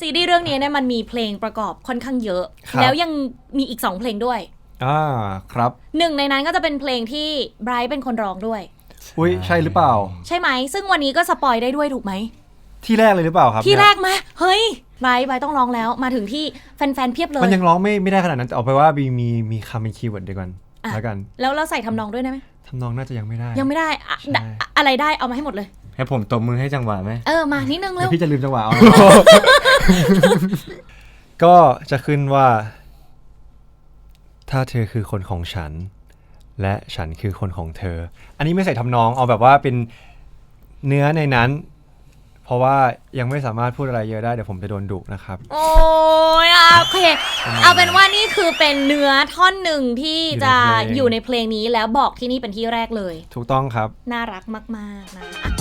ซีรีส์เรื่องนี้เนี่ยมันมีเพลงประกอบค่อนข้างเยอะ ครับ แล้วยังมีอีก 2 เพลงด้วย อ่าครับ หนึ่งในนั้นก็จะเป็นเพลงที่ไบรท์เป็นคนร้องด้วย อุ้ยใช่หรือเปล่า ใช่ไหม ซึ่งวันนี้ก็สปอยได้ด้วยถูกไหม ที่แรกเลยหรือเปล่าครับที่เนี่ยแรกมา เฮ้ยไบรท์ไบรท์ต้องร้องแล้วมาถึงที่แฟนๆเพียบเลยมันยังร้องไม่ไม่ได้ขนาดนั้นแต่เอาไปว่ามีมีมีคำเป็นคีย์เวิร์ดเดียวกันอะ แล้วกันแล้วเราใส่ทำนองด้วยได้ไหมทำนองน่าจะยังไม่ได้ ยังไม่ได้อะใช่ดะอะไรได้เอามาให้หมดเลย ให้ผมตบมือให้จังหวะไหมเออมานิดนึงเดี๋เร็ยววพี่จะลืมจังหวะเอา ก็จะขึ้นว่า ถ้าเธอคือคนของฉัน และฉันคือคนของเธอ อันนี้ไม่ใส่ทำนองเอาแบบว่าเป็นเนื้อในนั้น เพราะว่ายังไม่สามารถพูดอะไรเยอะได้เดี๋ยวผมจะโดนดุนะครับ โอ้ยอะโอเค เอาเป็นว่านี่คือเป็นเนื้อท่อนหนึ่งที่จะอยู่ในเพลงอยู่ในเพลงนี้แล้วบอกที่นี่เป็นที่แรกเลย ถูกต้องครับ น่ารักมากๆนะคะ